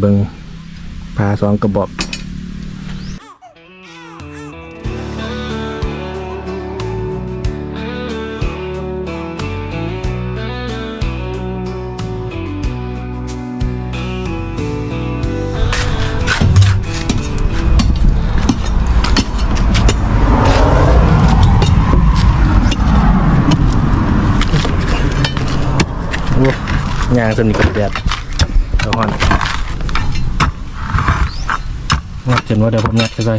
เบิงพาสองกระบอก งัดจนว่าเดี๋ยวผมงัดไปใส่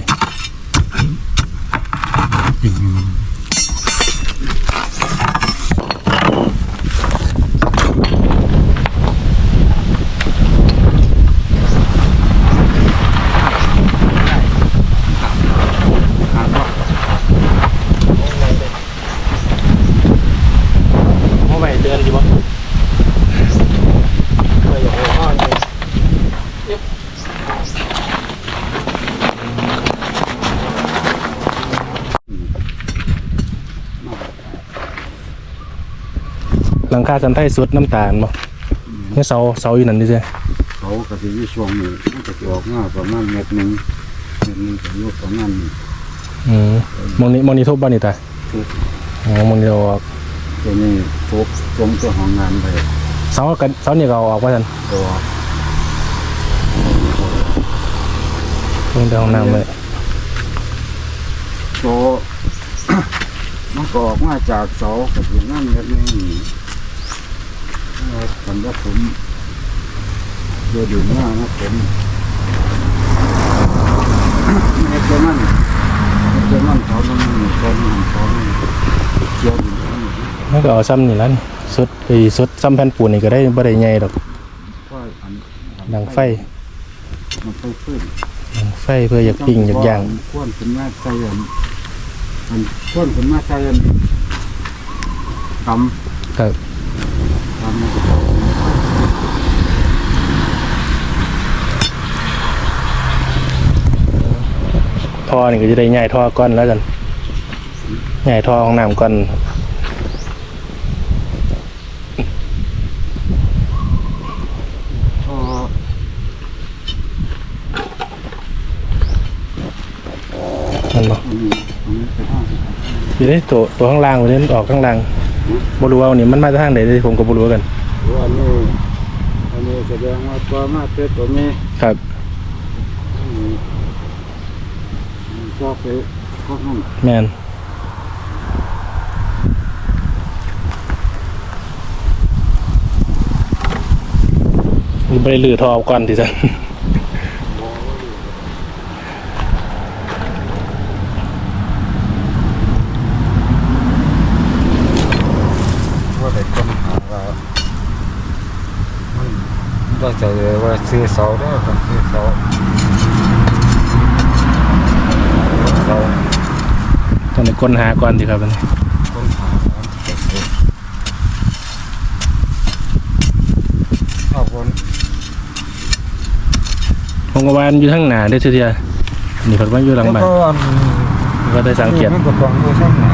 เมื่อไหร่เดือนดีบ่ไม่อยากให้พ่อเลยหลัง คาสันไทยสุดน้ำตาลบ่เนี่ยเสาเสาอยู่นั่นดิเจ้เขาก็สิอยู่ช่วงนี้มันก็จะออกมาประมาณเม็ดหนึงเม็ดหนึงก็อยู่ประมาณนี้อืมมองนี้มองนี้ทุบบ้านนี่ตาทุบอ๋อมองนี้เอาออกตัวนี้ทุบตรงตัวห้องงานไปเสากันเสานี่ก็เอาออกว่าท่านตัวตรงเดียวห้องน้ำเลยตัวมันก็ออกมาจากเสากับอยู่นั่นเม็ดหนึงนี่ เอ่อกันว่าผมเดี๋ยวดื่มมานะผมเม็ดตัวนั้นเม็ดตัวนั้นเขามันมีคนมันเขามันเกี่ยวอยู่นั่นมันก็เอาซ้ำนี่แล้วนี่สุดไอ้สุดซ้ำแผ่นปูนนี่ก็ได้บ่ได้ใหญ่ดอกก็อันดังไฟมันไฟขึ้นดังไฟเพื่ออยากปิ้งอยากย่างควนขึ้นมาใส่อันอันควนขึ้นมาใส่อันตำครับ ตำมันก็ ท่อนี่ก็จะได้ใหญ่ท่อก้อนแล้วกันใหญ่ท่อห้องน้ำก้อนพอมันบ่อันนี้อันนี้ไปทางอยู่ได้ตัวตัวข้างล่างไปเล่นออกข้างล่างบ่รู้ว่าวันนี้มันมาจากทางไหนเด้ผมก็บ่รู้กันหรืออันนี้อันนี้แสดงว่าตัวมาเต็ตัวนี้ครับ อันนี้ มันก็ไปเข้าห้องแม่นนี่บ่ได้ลื้อท่อออกก่อนที่ซั่นว่าได้ค้นหาว่ามันก็จะเลยว่าซื้อเสาได้ก็ซื้อเสา เสาต้องได้ค้นหาก่อนสิครับอันนี้ค้นหาอันที่จะซื้อเอาคนผมก็ว่าอันอยู่ทางหน้าเด้อเทื่อๆนี่เพิ่นว่าอยู่หลังบ้านแล้วก็อันก็ได้สังเกตมันก็ต้องดูช่างหน่อย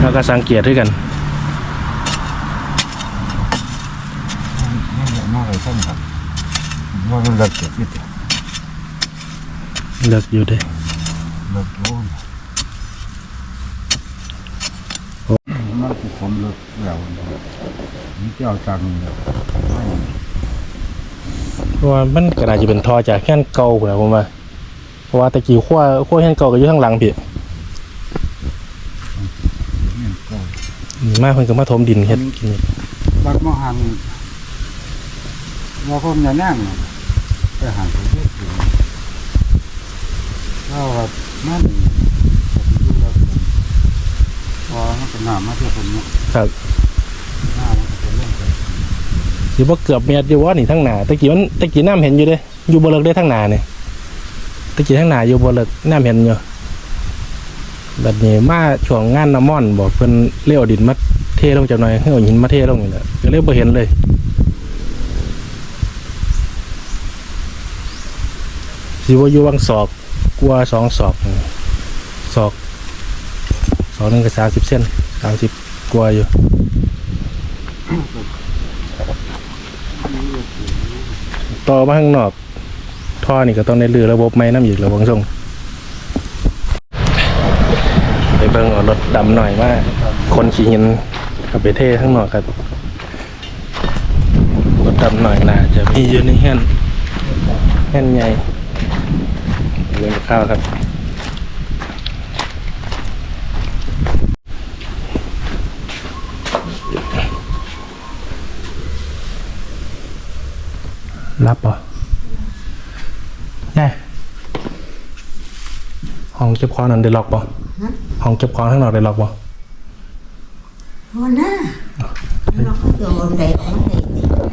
แล้วก็สังเกตด้วยกันมันจะมาอะไรช่างครับว่ามันเลิกเก็บนิดเดียว เลือกอยู่เด้เลิกโอ้ยมันคือผมเลิกแล้วนี่เจ้าตังค์เนี่ยไม่เพราะว่ามันก็น่าจะเป็นทอจากแค่นเก่าพุ่นน่ะผมว่าเพราะว่าตะกี้ขั้วขั้วแค่นเก่าก็อยู่ข้างหลังพี่เงินก็นี่มาเพิ่นก็มาถมดินเฮ็ดกินนี่บัดมหันว่าคนจะนั่งน่ะไปหาตัวเล็กอยู่ เราแบบมันดูแล้วพอมันก็น้ำมาเที่ยวคนเนี้ยครับน้ำมันก็จะเล่นไปสิบ่เกือบเมตรอยู่ว่านี่ทั้งหน้าตะกี้มันตะกี้น้ำเห็นอยู่เด้อยู่บ่เลิกได้ทั้งหน้านี่ตะกี้ทั้งหน้าอยู่บ่เลิกน้ำเห็นอยู่บัดนี้มาช่วงงานน้ำม่อนบอกเพิ่นเลี้ยวดินมาเทลงจักหน่อยให้เอาหินมาเทลงนี่แหละก็เลยบ่เห็นเลยสิว่าอยู่วังศอก กว่าสองศอกศอกศอกหนึ่งก็สามสิบเส้นสามสิบกว่าอยู่ต่อมาข้างนอกท่อนี่ก็ต้องได้ลือระบบไม้น้ำอีกระวังส่งไปเบิ่งเอารถดำหน่อยว่าคนขี่หินกับไปเท่ข้างนอกครับรถดำหน่อยน่าจะมีอยู่ในแห่นแห่นใหญ่ เรื่องข้าวครับ รับป่ะแน่ห้องเก็บของนั้นได้ล็อกป่ะห้องเก็บของข้างนอกได้ล็อกป่ะโอ้น่าเราก็โดนได้ออกมาได้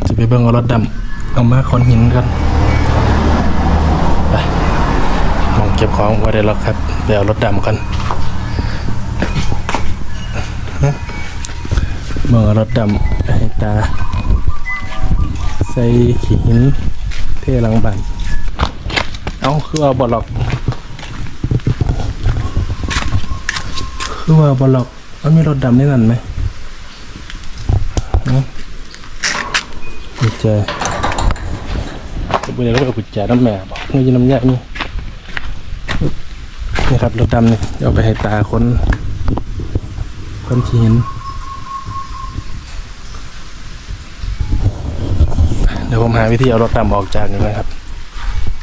จะไปเบิ่งเอารถดำเอามาคนหินกันไปห้องเก็บของว่าได้ล็อกครับไปเอารถดำกันเบิ่อรถดำให้ตา ใส่ขีหินเท่หลังบ้านเอาคือว่าบอล็อกคือว่าบอล็อกมันมีรถดำในนั้นไหมเนาะกุญแจบุญแล้วก็กุญแจน้ำแม่บอกนี่ยินน้ำยานี่ นี่ครับ รถดำนี่เอาไปให้ตาคนคนขี้หินเดี๋ยวผมหาวิธีเอารถดำออกจากนี้นะครับ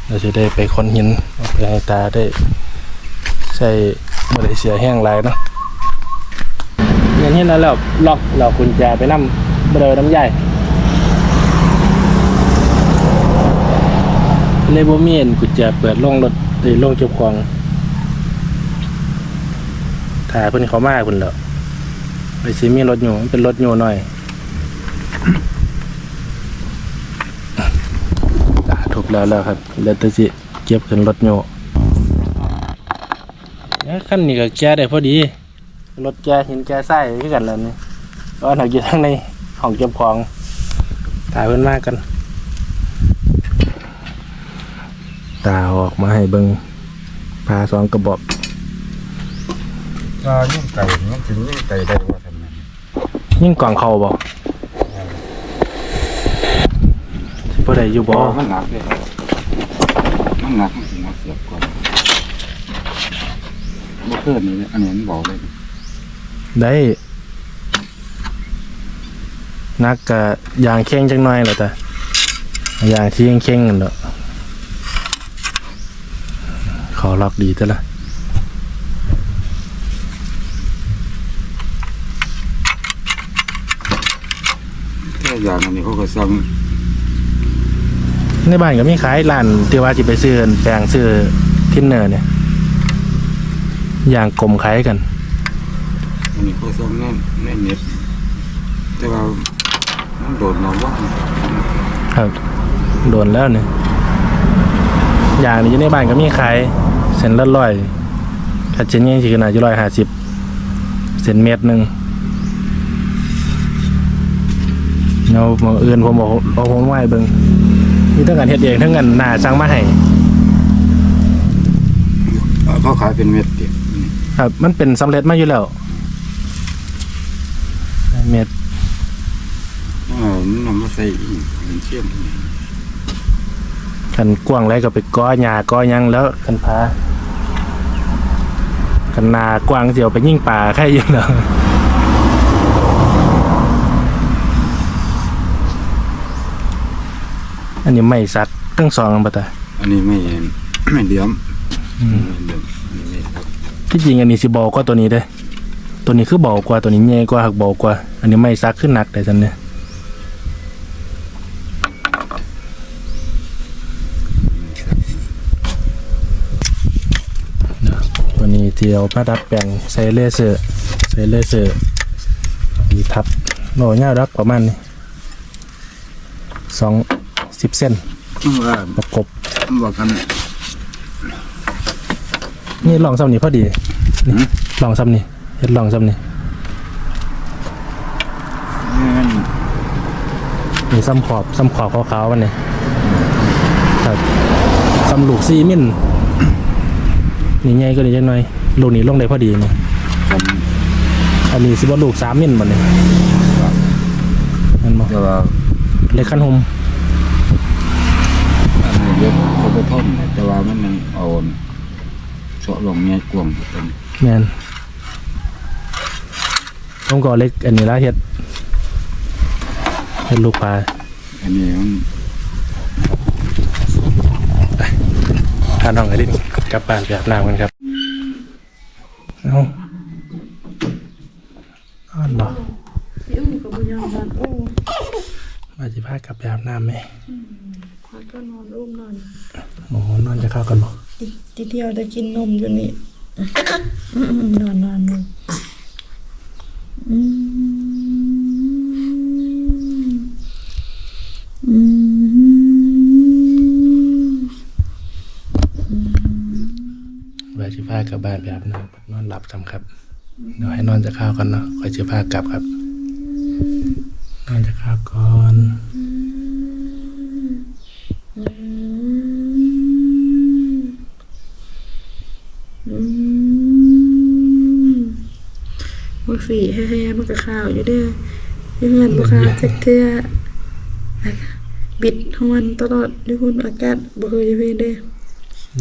เราจะได้ไปค้นหินเอาไปให้ตาได้ใส่บริเสียแห้งไรเนาะอย่างนี้แล้วเราล็อกเรากุญแจไปนั่มเบลอน้ำใหญ่เลยบ่มีเห็นกุญแจเปิดล่องรถหรือลงเก็บของ ถ่ายเพิ่นเขามาเพิ่นแล้วไปสิมีรถอยู่มันเป็นรถอยู่หน่อยอ่ถูกแล้วแล้วครับเลือแต่สิเก็บขึ้นรถโยเนี่ยขั้นนี้ก็แก้ได้พอดี รถแก้หินแก้ไส้คือกันแล้วนี่เพราะว่าเราอยู่ทั้งในห้องเก็บของถ่ายเพิ่นมากกัน ตาออกมาให้เบิงพาสองกระบอก ก็ยิ่งไก่ยิ่งถึงยิ่งไก่ได้ว่าทำไมยิ่งกล่องเขาบ่สิบ่ได้อยู่บ่มันหนักเลยมันหนักมันสิหนักเสียบก่อนบ่เกินนี่อันนี้มันบอกเลยได้นักกะยางเข่งจังหน่อยแหละแต่ยางที่เข่งๆนั่นเด้อขอล็อกดีแต่ละ อย่างอันนี้เขาก็สั่งในบ้านก็มีขายร้านที่ว่าจิไปซื้อแปลงซื้อทินเนอร์เนี่ยยางกลมขายกัน อันนี้เขาสั่งแน่นแน่นเน็ตแต่ว่ามันโดดมาว่าครับ โดนแล้วเนี่ยอย่างนี้อยู่ในบ้านก็มีขายเส้นละร้อยถ้าเช่นนี้สิขนาดอยู่ร้อยห้าสิบเส้นเมตรหนึ่ง เอาหมองอื่นผมบอกเอาผมไหวเบิงมีทั้งการเฮ็ดเองทั้งกันหน้าสั่งมาให้เขาขายเป็นเม็ดเดียวครับ มันเป็นสำเร็จมาอยู่แล้วเม็ดเออมันนำมาใส่อีกเป็นเชื่อมกันกว้างไรก็ไปก้อหญ้าก้อหยังแล้วกันพากันนากว้างเสียวไปยิ่งป่าแค่อยู่แล้ว อันนี้ไม่สักตั้งสองอันปะตาอันนี้ไม่ไม่เดียมไม่เดียมอันนี้ไม่ครับที่จริงอันนี้สิเบากว่าตัวนี้เด้อตัวนี้คือเบากว่าตัวนี้ใหญ่กว่าหักเบากว่า อันนี้ไม่ซักขึ้นหนักแต่จันเนี่ยตัวนี้ที่เอามาดัดแปลงใส่เลเซอร์ใส่เลเซอร์ดีทับโน่เงาดักประมาณนี้สอง สิบเส้นว่าประกบว่ากันนี่ลองซ้ำนี่พอดีนี่ลองซ้ำนี่เฮ็ดลองซ้ำนี่มันมีซ้ำขอบซ้ำขอบขาวๆมันนี่ครับซ้ำลูกซีมินนี่ใหญ่ก็นี่จังหน่อยลูกนี้ลงได้พอดีนี่ผมอันนี้สิบ่ลูกสามมิลบ่นี่มันบ่แต่ว่าเล็กขั้นหม นแต่ว่ามันมันอ่อนเสาะลงเมียกวงเป็นแมนต้องก่อเล็กอันนี้ละเห็ดเห็ดลูกปลาอันนี้มันพาน้องไอดินกับบ้านไปบน้ำกันครับ ยวได้กินนมอยู่นี่อืมนอนนอนนอนอืมอืมว่าจะพากลับบ้านไปอาบน้ำนอนหลับจำครับ เดี๋ยวให้นอนจะเข้ากันเนาะค่อยจะพากลับครับ นอนจะเข้าก่อน อืม มือฝีแฮ่ๆมันก็ข่าวอยู่เด้อยังเงินบุคาจักเทื่อบิดฮอนตลอดด้วยคุณอากาศบ่เคยเว้เด้อ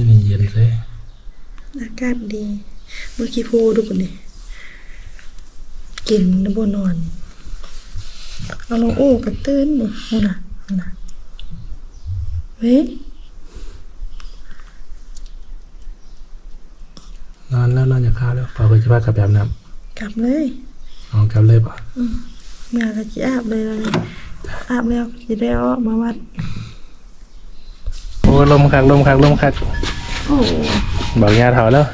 นี่เย็นเลยอากาศดี เมื่อกี้โพดูกันนี่กินแล้วบ่นอนเอาลงโอ้กันตื่นบ่ฮู้น่ะน่ะเว้ยนอนแล้วนอนจะเข้าแล้วพอค่อยจะพากลับไปอาบน้ กลับเลยำเอากลับเลยป่ะเมื่อก็สิอาบเลยแล้วนี่อาบแล้วสิได้เอามาวัด โอ้ลมคักลมคักลมคักโอ้บอกยาเถาแล้ว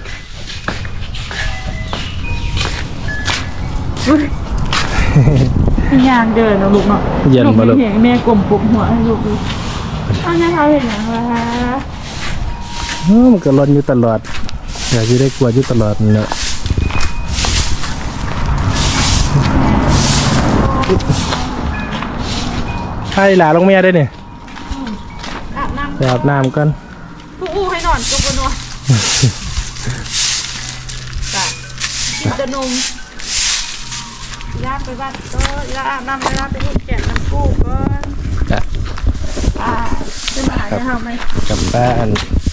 ยางเดินเอาลูกเนาะเย็นบ่ลูกเห็นแม่กลมปุกหัวให้ลูกดูเอาเนี่ยเขาเห็นอย่างว่าเออมันก็ร้อนอยู่ตลอดอยากจะได้กลัวอยู่ตลอดนี่แหละ ใช่หลาลงเมียได้เนี่ยอาบน้ไปอาบน้ำกันำผู้อู้ให้นอนก็บ่นอนจ้ะกินแต่นมย่าไปบ้านก็ย่าอาบน้ำไปย่าไปลูกแก่น้ำกู้ก่อนจ้ะอ่าจะมาจะทำไหมกลับบ้าน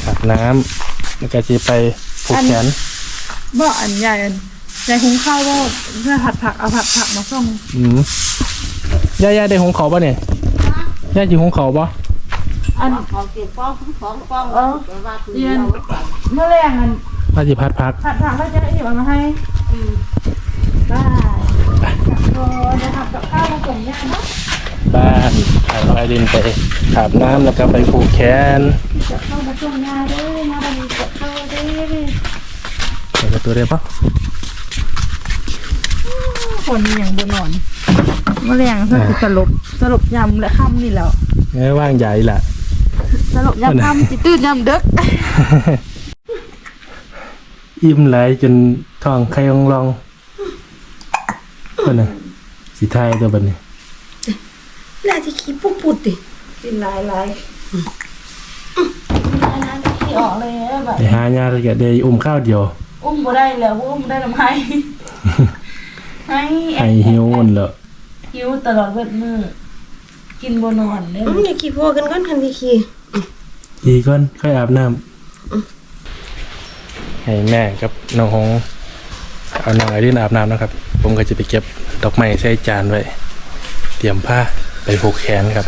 อาบน้ำแล้วก็จะไปผูกแขนบ่อันใหญ่อันใหญ่หุงข้าวบ่เพื่อผัดผักเอาผัดผักมาส่งอืมย่าย่าได้หงเขาป่ะเนี่ย ย่าจีหงเขาป่ะอันของเก็บป้องของป้องเออแต่ว่าคือเย็นเราก่อนเมื่อแรงอันว่าจีพัดพักผัดผักแล้วจะหยิบเอามาให้ได้โอ้จะทำกับข้าวมาส่งย่าเนาะบ้านพาน้องไอรินไปอาบน้ำแล้วก็ไปผูกแขนกับข้าวมาส่งย่าเด้อย่าบันนี้กับข้าวเด้ไปกับตัวเรียบป่ะคนอย่างบนนอนเมื่อแรงก็คือสลบสลบยำและค่ำนี่แหล้วเอ้ยว่างใหญ่ล่ะสลบยำค่ำจิตื่นยำเด็กอิ่มไหลายจนท้องไข่องลองคนน่ะสีไทยตัวบันนี้น่าจะขี้ปุ๊บปุดดิกินหลายหลายที่ออกเลยแบบไปหาญาติแกได้อุ้มข้าวเดียวอุ้มบ่ได้แล้วอุ้มได้ทำไม ให้ให้หิวมันเลย หิวตลอดเวทมือกินบ่นอนเลยอืมอย่าขี้พอกันก่อนคันที่ขี้ดีก่อนค่อยอาบน้ำให้แม่กับน้องหงเอาน้องไอรินอาบน้ำนะครับ ผมก็จะไปเก็บดอกไม้ใส่จานไว้ เตรียมผ้าไปผูกแขนครับ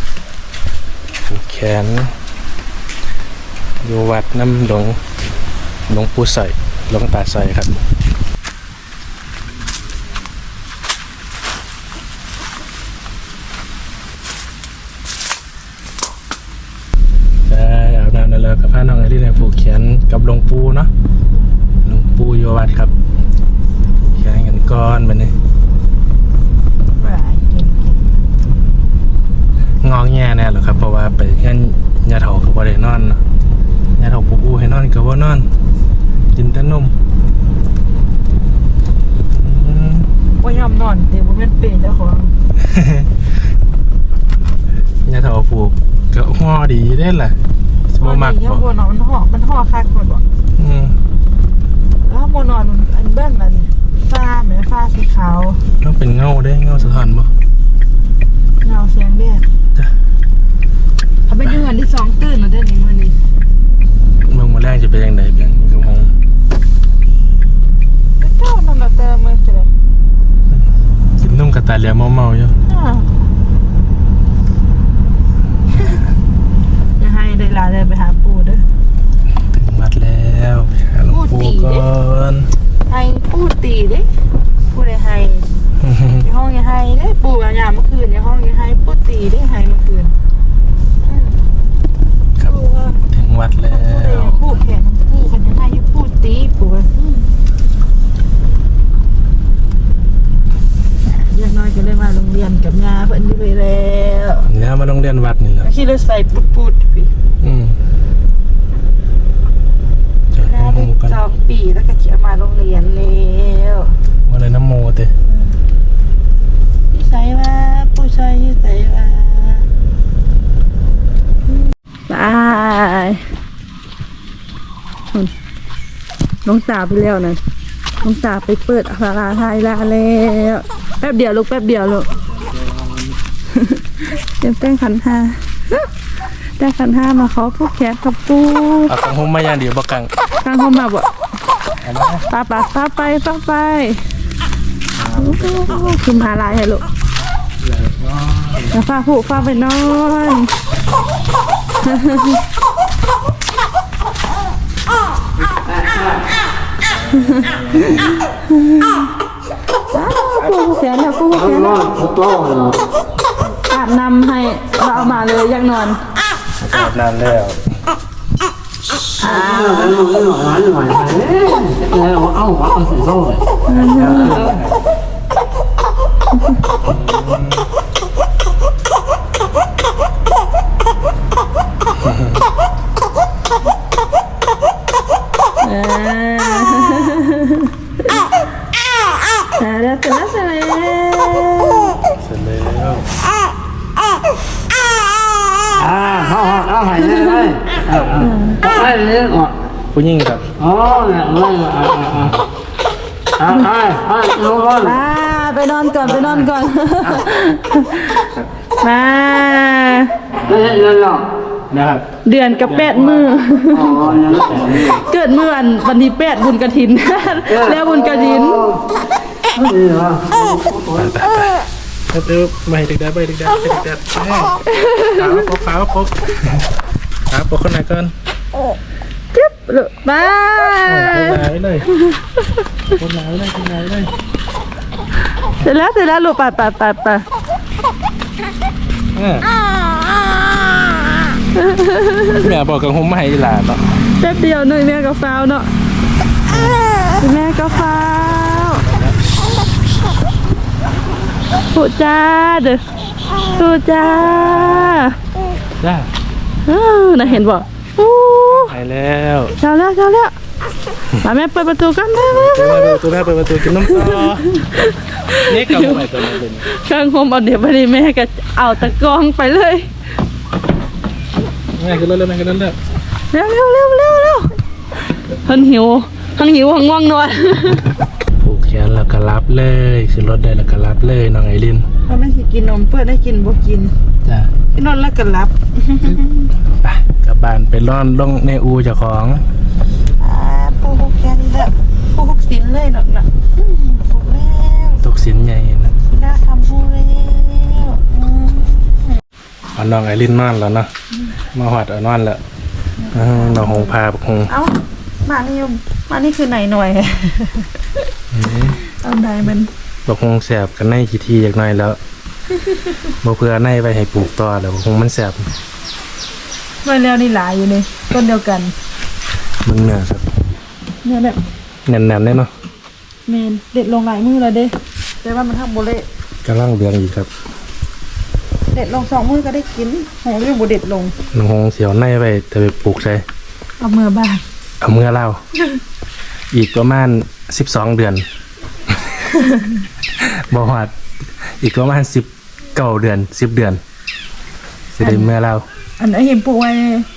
ผูกแขนอยู่วัดน้ำหลวงหลวงปู่ใส่หลวงตาใส่ครับ ได้อาบน้ำแล้วกับพาน้องไอรินไปผูกแขนกับหลวงปู่เนาะหลวงปู่โยวัดครับผูกแขนกันก้อนมันนี่งองแง่แน่หรอครับ เพราะว่าไปเงี้ยยาเถากับว่าได้นอนเนาะยาเถาปลูก อูให้นอนกับว่านอน กินแต่นมอืมว่ายอมนอนแต่บ่แม่นเป็นเจ้าของยาเถาปลูกก็ห่อดีได้แหละสมมักยับ่งบ่นอนมันห่อมันห่อคักก่อนบ่อืมแล้วบ่นอนอันเบื้องอันฟ้าแม่ฟ้าสีขาวต้องเป็นเงาได้เงาสะท้อนบ่เงาแสงแดดจ้ะเขาไปดูอันที่สองตื่นแล้วเด้อนี่มื้อนี้ เมืองมาแรกจะเป็นยังไงเบียงอยู่องเจ้าหนั่นแต่เมือสิเลยกินนุ่มกระตายเลียเมาเมาอยู่จะให้เวลาเดินไปหาปู่เด้อถึงวัดแล้วไปหาหลวงปูก่อนให้ปูตีด้ปูได้ให้ในห้องยังให้เด้ปู่ยามเมื่อคืนในห้องยังให้ปูตีได้ให้เมื่อคืน ว่าถึงวัดแล้ปู่ได้วปู่แขนน้ำปู่กันอย่าให้ปู่ตีปู่ว่าอืมอย่างน้อยก็เลยมาโรงเรียนกับยาเพิ่นที่ไปแล้วเนี่ยมาโรงเรียนวัดนี่แหละขี่รถใส่ปุดๆพี่อืมจะหน้าให้ได้หมูกันสองปีแล้วก็เขียมาโรงเรียนแล้วมาเลยน้ำโมเต้พี่ใส่ว่าผู้ชายพี่ใส่ว่าบายน้องตาไปแล้วนะน้องตาไปเปิดอาราไทยลาแล้ว แป๊บเดียวลูกแป๊บเดียวลูกเตรียมแต่งขันห้าแต่งขันห้ามาเขาพวกแคสกับปูเอากังหมมาย่างเดียวบักกังข้างห้องมาบ่เอามาป้าป้าป้าไปป้าไปโอ้โหคือมาลายให้ลูกแล้วฟ้าผูกฟ้าไปนอน ปูแขนแล้วปูแขนแล้วอาบน้ำให้เราเอามาเลยยังนอนอาบน้ำแล้วแต่แล้วแต่แล้วแต่แล้ว เสร็จแล้ว อ่าเขาหอดเอาใหายได้เลยเอาเอาเอาให้เลยก่อน ผู้หญิงครับอ๋อเนี่ยไม่อ่าอ่าอ่าอ่าอ่าลงก่อนมาไปนอนก่อนไปนอนก่อน มา ไม่ใช่เงินหรอกนะครับเดือนกับแปดมือ อ๋อยังไม่แต่งนี่เกิดเมื่อวันวันที่แปดบุญกระถิน แล้วบุญกระถิน นี่เหรอครับเดี๋ยวไม่ให้เด็กได้ไม่ให้เด็กได้ไม่ให้เด็กได้ขาวปกขาวปกขาวปกคนไหนก่อนจิ๊ บลูกบาคนยไหนเลยคนไหนเลยคนไหนเลยเสร็จแล้วเสร็จแล้วลูกไปไปไปไปอ่าแม่บอกกับผมไม่ให้หลานเนาะแป๊บเดียวหนึ่งแม่ก็ฟ้าวเนาะแม่ก็ฟ้าวปูจ้าเด้อปูจ้าจ้าเออน่ะเห็นบ่อู้ไป แล้วเช้าแล้วเช้าแล้วมาแม่เปิดประตูกันแม่แม่ตัวแม่เปิดประตูแม่เปิดประตูกินน้ำต่อนี่กับอะไรตัวนี้เป็นข้างคมเอาเดี๋ยวไปดิแม่ก็เอาตะกร้องไปเลยแม่ขึ้นรถเลยแม่ขึ้นรถเลยเร็วเร็วเร็วเร็วเร็วเพิ่นหิวทั้งหิวทั้งง่วงนอนผูกแขนแล้วก็รับเลยขึ้นรถได้แล้วก็รับเลยน้องไอรินเขาไม่สิกินนมเพื่อนได้กินบ่กิน จ้ากินนอนแล้วก็รับไปกลับบ้านไปร่อนลงในอูเจ้าของอ่าปูหกแกนี่แหละปูหกสินเลยเนาะนะอืมปูแล้วตกสินใหญ่นะหน้าคำปูแล้วอืมเอาน้องไอรินนอนแล้วเนาะมาหอดเอานอนแล้วอ่าน้องหงพาบักหงเอ้ามานี่ยมมานี่คือไหนหน่อยเอาได้มันบักหงแสบกันในกี่ทีอยากหน่อยแล้ว บ่เพื่อในไปให้ปลูกต่อแล้วบักหงมันแสบไว้แล้วนี่หลายอยู่นี่ต้นเดียวกันมึงเนี่ยครับเนี่ยแบบแน่นๆเลยเนาะเมนเด็ดลงหลายมือแล้วเด้แต่ว่ามันทำโบเละกำลังเดืองอีกครับ เด็ดลงสองมือก็ได้กินโหเรื่องโบเด็ดลงน้องหงเสียวในไปแต่ไปปลูกใส่เอามือบ้านเอาเมื่อเล่าอีกประมาณสิบสองเดือนบหอดอีกประมาณสิบ เก้าเดือนสิบเดือนสิได้เมื่อเล่าอันนี้เห็นปลูกไว้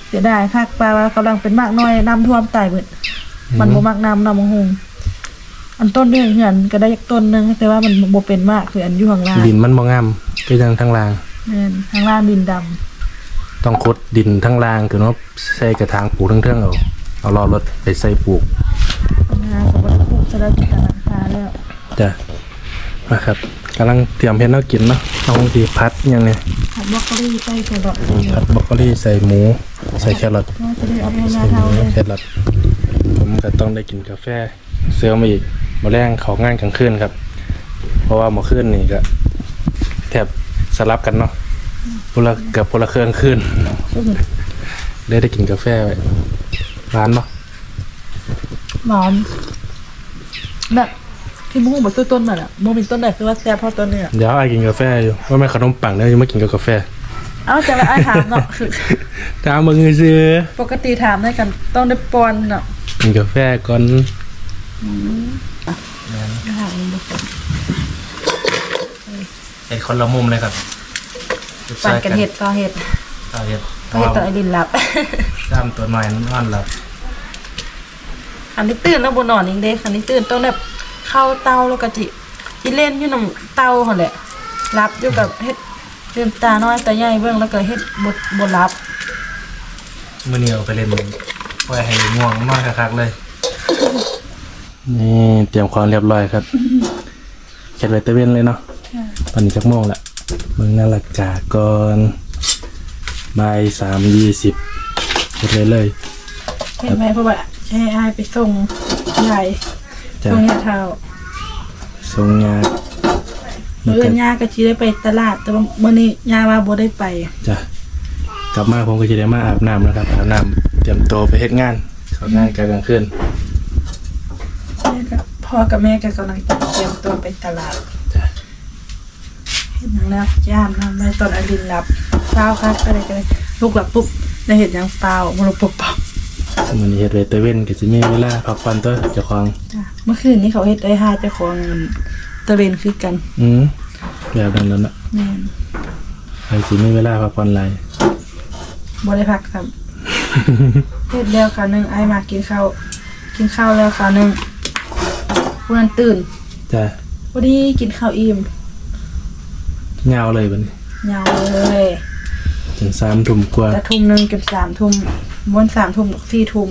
เสียดายคักปลาว่ากำลังเป็นมากน้อยน้ำท่วมตายเบิดมันบ่มักน้ำน้ำมงหงอันต้นเดือนเหือนก็ได้อีกต้นหนึงแต่ว่ามันบ่เป็นมากคืออันอยู่ข้างล่างดินมันบ่งามก็ยังทั้งล่างแม่นข้างล่างดินดำต้องคดดินทั้งล่างคือเนาะใส่กระถางปลูกทั้งเทิงเอาเอาล้อรถไปใส่ปลูกปัญหากับว่าปลูกจะได้จิตนาคาแล้วจ้ะนะครับ กำลังเตรียมเฮ็ดแนวกินเนาะเอาสิพัดอิหยังเนี่ยผัดบรอกโคลีใส่แครอทผัดบรอกโคลีใส่หมู ใส่แครอทว่าจะได้เอาไปให้ยาใส่หเท่ามูเลยแครอทผมก็ต้องได้กินกาแฟเสริมมาอีกมาแรงเขางานกลางคืนครับ เพราะว่าเมื่อคืนนี่ก็แทบสลับกันเนาะพละเกือบพละเครื่องขึ้นได้ได้กินกาแฟไว้ร้านเนาะหวานแบบ ที่มุ้งบอกซื้อต้นมันอะมุ้งเป็นต้นไหนคือว่าแซ่บเพราะต้นเนี่ยเดี๋ยวไอ้กินกาแฟอยู่ว่าแม่ขนมปังเนี่ยยังไม่กินกับกาแฟเอ้าจะมาไอ้ถามเนาะคือตามมึงซื้อปกติถามได้กันต้องได้ปอนเนาะกินกาแฟก่อนถามดูไอ้คนละมุมเลยครับปั่นกันเห็ดต่อเห็ดต่อเห็ดต่อเห็ดต่อไอดินหลับตามตัวหน่อยนอนหลับคันที่ตื่นแล้วบนนอนอีกเด้คันที่ตื่นต้องแบบ เข้าเตาแล้วก็จิจิเล่นอยู่นำเตาหั่นแหละรับอยู่กับเฮ็ดลืมตาน้อยตาใหญ่เบิ่งแล้วก็เฮ็ดบ่บ่รับมื่อนี้เอาไปเล่นปล่อยให้ง่วงนอนคักๆเลย นี่เตรียมความเรียบร้อยครับเขียนไว้เตเวนเลยเนาะตอนนี้จักโมงละมึงน่ารักจาก่อนบ่ายสามยี่สิบเขียนเลยเลยเห็นไหมเพราะว่าจะให้อายไปส่งยาย จ้ะส่งยาเท้าทรงงานเมื่อย่าก็สิได้ไปตลาด แต่ว่ามื้อนี้ย่าว่าบ่ได้ไป จ้ะกลับมาผมก็จะได้มาอาบน้ำแล้วครับอาบน้ำเตรียมตัวไปเฮ็ดงานเขางานกลางคืนแม่กับพ่อกับแม่ก็กำลังจะเตรียมตัวไปตลาดจ้ะเห็นหนังแล้วย่ามนำไปตอนอดินหลับเฝ้าครับอะไรกันเลยลูกหลับปุ๊บได้เห็นยังเฝ้ามันลุกปุ๊บปั๊บ มื้อนี้เฮ็ดไว้เตเวนก็สิมีเวลาพักผ่อนตัวเจ้าของ จ้ะเมื่อคืนนี้เขาเฮ็ดได้ห้าเจ้าของเงินตะเวนคือกันอืมแบบนั้นแล้วเนาะแม่นใครสิมีเวลาพักผ่อนหลาย บ่ได้พักครับ เฮ็ดแล้วคราวหนึงไอ้ายมากินข้าวกินข้าวแล้วคราวหนึงผู้นั้นตื่นจ้ะพอดีกินข้าวอิ่มเหงาเลยบัดนี้ยาวเลย ถึง3ทุ่มกว่าแต่ทุ่มหนึงจนสามทุ่ม บนสามทุ่มสี่ทุ่ม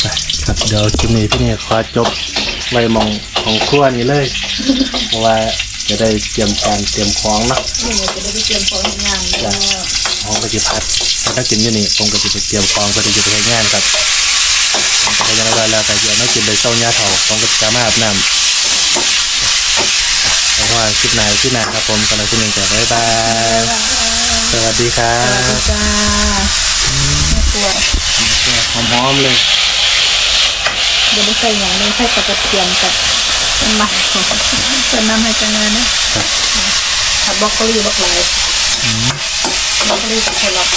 ไปครับเดี๋ยวคลิปนี้พี่นี่ขอจบไว้หมองของครัวนี้เลย เพราะว่าจะได้เตรียมการเตรียมของเนาะนี่จะได้ไปเตรียมของทำงานแล้วของก็จะพัดถ้ากินอยู่นี่ผมก็จะไปเตรียมของก็จะไปใช้งานครับผมก็ยังไว้แล้วแต่เดี๋ยวไม่กินไปเศร้าหญ้าเถาผมก็จะมาอาบน้ำเพราะว่าคลิปไหนที่ไหนครับผมสำหรับคลิปนี้ก็บ๊ายบาย สวัสดีครัสวัสดีบจ้าแม่ครัวหอมๆเลยเดี๋ยวไม่ใส่อย่างนี้ใส่กับกระเทียมกับน้ำมันเติมน้ำให้จังเลยนะผัดบรอกโคลีบรอกไลบรอกโคลีกับแครอท